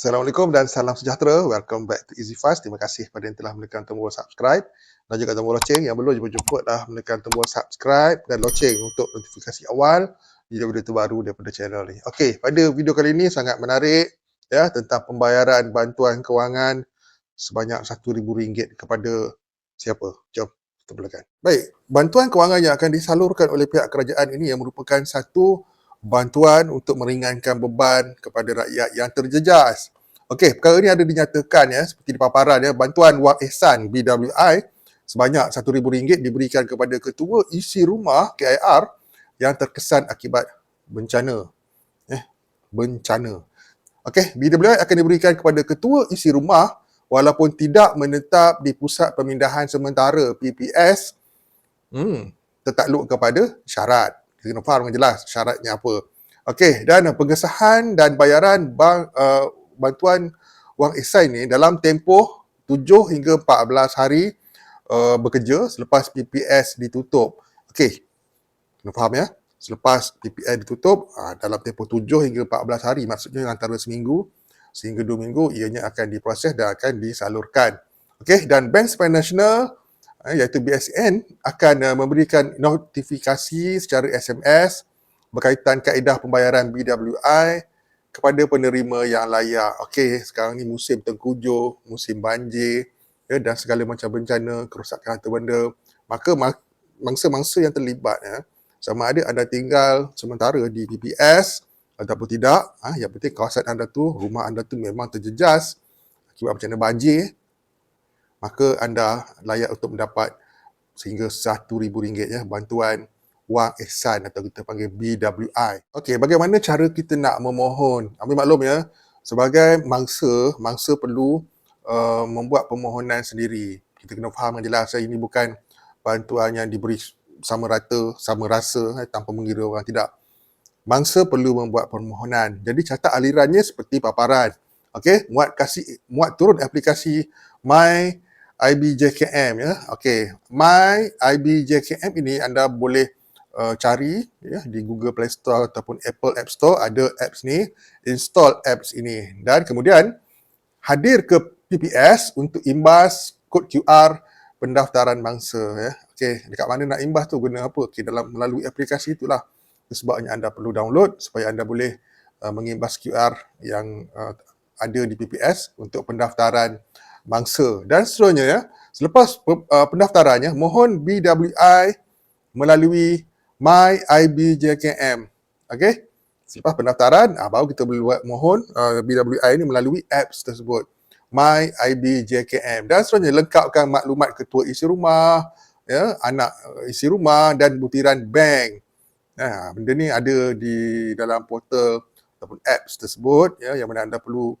Assalamualaikum dan salam sejahtera. Welcome back to Easy Fast. Terima kasih kepada yang telah menekan tombol subscribe dan juga tombol loceng. Yang belum jemput-jemput dah menekan tombol subscribe dan loceng untuk notifikasi awal video-video terbaru daripada channel ni. Okey, pada video kali ini sangat menarik ya tentang pembayaran bantuan kewangan sebanyak RM1,000 kepada siapa? Jom kita mulakan. Baik, bantuan kewangan yang akan disalurkan oleh pihak kerajaan ini yang merupakan satu bantuan untuk meringankan beban kepada rakyat yang terjejas. Okey, perkara ini ada dinyatakan ya seperti di paparan ya, bantuan wang ihsan BWI sebanyak RM1,000 diberikan kepada ketua isi rumah KIR yang terkesan akibat bencana. Eh, bencana. Okey, BWI akan diberikan kepada ketua isi rumah walaupun tidak menetap di pusat pemindahan sementara PPS hmm, tertakluk kepada syarat dengan jelas syaratnya apa. Okey, dan pengesahan dan bayaran bank, uh, bantuan wang ihsan ini dalam tempoh 7 hingga 14 hari uh, bekerja selepas PPS ditutup. Okey, kena faham ya. Selepas PPS ditutup, uh, dalam tempoh 7 hingga 14 hari, maksudnya antara seminggu sehingga 2 minggu, ianya akan diproses dan akan disalurkan. Okey, dan Bank Sepanjang Nasional iaitu BSN akan uh, memberikan notifikasi secara SMS berkaitan kaedah pembayaran BWI kepada penerima yang layak. Okey, sekarang ni musim tengkujuh, musim banjir ya, dan segala macam bencana, kerosakan harta benda. Maka mangsa-mangsa yang terlibat ya, sama ada anda tinggal sementara di PPS ataupun tidak, ha, yang penting kawasan anda tu, rumah anda tu memang terjejas akibat bencana banjir, maka anda layak untuk mendapat sehingga RM1,000 ya bantuan wang ihsan atau kita panggil BWI. Okey, bagaimana cara kita nak memohon? Ambil maklum ya, sebagai mangsa, mangsa perlu uh, membuat permohonan sendiri. Kita kena faham yang jelas, ini bukan bantuan yang diberi sama rata, sama rasa eh, tanpa mengira orang tidak. Mangsa perlu membuat permohonan. Jadi catat alirannya seperti paparan. Okey, muat kasih muat turun aplikasi My IBJKM ya. Okey, My IBJKM ini anda boleh uh, cari ya di Google Play Store ataupun Apple App Store ada apps ni, install apps ini dan kemudian hadir ke PPS untuk imbas kod QR pendaftaran bangsa ya. Okey, dekat mana nak imbas tu guna apa? Okey, dalam melalui aplikasi itulah. Sebabnya anda perlu download supaya anda boleh uh, mengimbas QR yang uh, ada di PPS untuk pendaftaran mangsa dan seterusnya ya. Selepas uh, pendaftarannya, mohon BWI melalui My IBJKM. Okey? Selepas pendaftaran, uh, baru kita boleh buat mohon uh, BWI ini melalui apps tersebut. My IBJKM. Dan seterusnya, lengkapkan maklumat ketua isi rumah, ya, anak isi rumah dan butiran bank. Nah, benda ni ada di dalam portal ataupun apps tersebut ya, yang mana anda perlu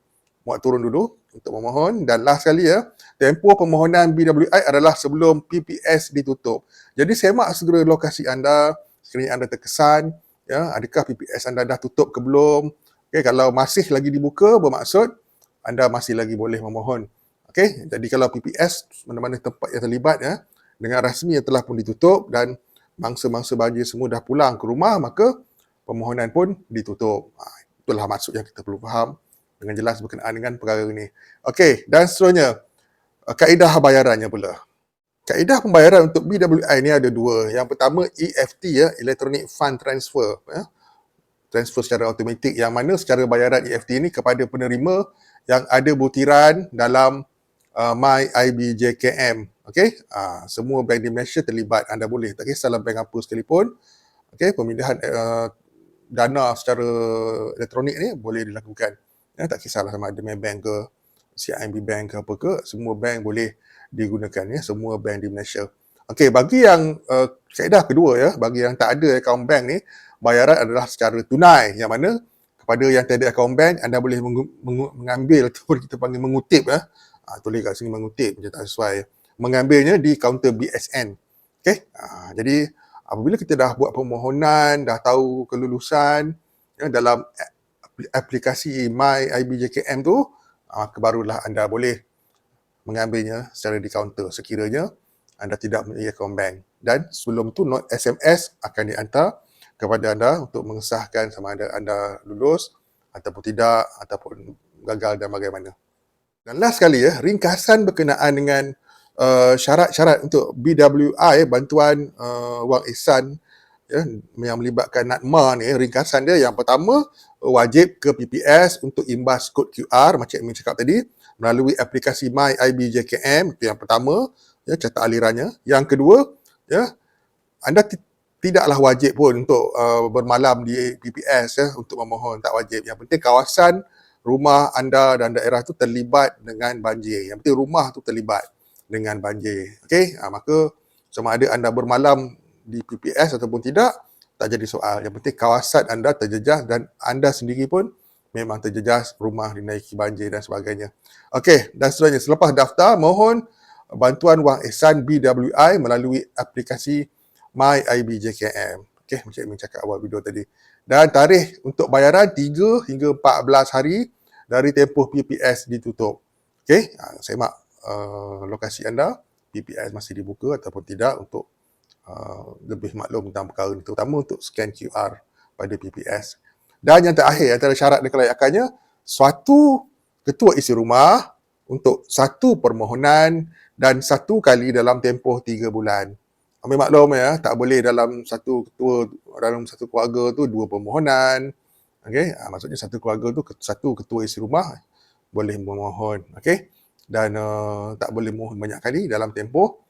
muat turun dulu untuk memohon dan last sekali ya tempoh permohonan BWI adalah sebelum PPS ditutup. Jadi semak segera lokasi anda sekiranya anda terkesan ya adakah PPS anda dah tutup ke belum? Okey kalau masih lagi dibuka bermaksud anda masih lagi boleh memohon. Okey jadi kalau PPS mana-mana tempat yang terlibat ya dengan rasmi yang telah pun ditutup dan mangsa-mangsa banjir semua dah pulang ke rumah maka permohonan pun ditutup. Ha, itulah maksud yang kita perlu faham dengan jelas berkenaan dengan perkara ini. Okey, dan seterusnya, uh, kaedah bayarannya pula. Kaedah pembayaran untuk BWI ini ada dua. Yang pertama EFT ya, Electronic Fund Transfer. Ya. Transfer secara automatik yang mana secara bayaran EFT ini kepada penerima yang ada butiran dalam uh, My IBJKM. Okey, uh, semua bank di Malaysia terlibat. Anda boleh, tak kisah dalam bank apa sekalipun. Okey, pemindahan uh, dana secara elektronik ni boleh dilakukan. Ya, tak kisahlah sama ada Maybank ke, CIMB Bank ke apa ke, semua bank boleh digunakan ya, semua bank di Malaysia. Okey, bagi yang uh, kaedah kedua ya, bagi yang tak ada akaun bank ni, bayaran adalah secara tunai yang mana kepada yang tak ada akaun bank, anda boleh meng- meng- mengambil ataupun kita panggil mengutip ya. Ha, tulis kat sini mengutip macam tak sesuai. Mengambilnya di kaunter BSN. Okey, ha, jadi apabila kita dah buat permohonan, dah tahu kelulusan ya, dalam aplikasi My IBJKM tu, uh, kebarulah anda boleh mengambilnya secara di kaunter sekiranya anda tidak memiliki akaun bank. Dan sebelum tu note SMS akan dihantar kepada anda untuk mengesahkan sama ada anda lulus ataupun tidak ataupun gagal dan bagaimana. Dan last sekali ya, ringkasan berkenaan dengan uh, syarat-syarat untuk BWI, bantuan uh, wang ihsan ya, yang melibatkan NADMA ni, ringkasan dia yang pertama, wajib ke PPS untuk imbas kod QR macam yang cakap tadi melalui aplikasi My IBJKM itu yang pertama ya catat alirannya. Yang kedua ya anda t- tidaklah wajib pun untuk uh, bermalam di PPS ya untuk memohon tak wajib. Yang penting kawasan rumah anda dan daerah tu terlibat dengan banjir. Yang penting rumah tu terlibat dengan banjir. Okey? Ha, maka sama ada anda bermalam di PPS ataupun tidak tak jadi soal yang penting kawasan anda terjejas dan anda sendiri pun memang terjejas rumah dinaiki banjir dan sebagainya. Okey, dan seterusnya selepas daftar mohon bantuan wang ihsan BWI melalui aplikasi My IBJKM. Okey, macam yang cakap awal video tadi. Dan tarikh untuk bayaran 3 hingga 14 hari dari tempoh PPS ditutup. Okey, ha, semak uh, lokasi anda PPS masih dibuka ataupun tidak untuk uh, lebih maklum tentang perkara ini terutama untuk scan QR pada PPS. Dan yang terakhir antara syarat dan kelayakannya, suatu ketua isi rumah untuk satu permohonan dan satu kali dalam tempoh tiga bulan. Ambil maklum ya, tak boleh dalam satu ketua dalam satu keluarga tu dua permohonan. Okey, ha, maksudnya satu keluarga tu satu ketua isi rumah boleh memohon, okey. Dan uh, tak boleh mohon banyak kali dalam tempoh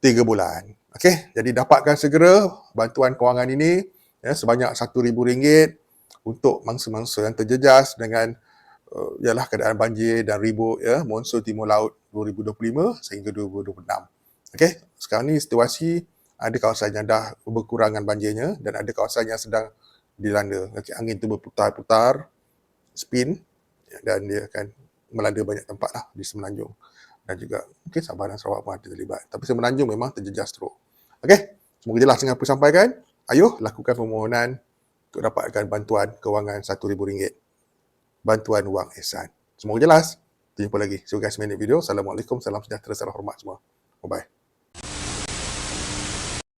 tiga bulan. Okey, jadi dapatkan segera bantuan kewangan ini ya, sebanyak RM1,000 untuk mangsa-mangsa yang terjejas dengan uh, ialah keadaan banjir dan ribut ya monsun timur laut 2025 sehingga 2026. Okey, sekarang ni situasi ada kawasan yang dah berkurangan banjirnya dan ada kawasan yang sedang dilanda. Okey, angin tu berputar-putar spin dan dia akan melanda banyak tempat lah di Semenanjung dan juga mungkin Sabah dan Sarawak pun ada terlibat. Tapi Semenanjung memang terjejas teruk. Okey, semoga jelas dengan apa sampaikan. Ayuh lakukan permohonan untuk dapatkan bantuan kewangan RM1,000. Bantuan wang ihsan. Semoga jelas. Jumpa lagi. See you guys video. Assalamualaikum. Salam sejahtera. Salam hormat semua. Bye-bye.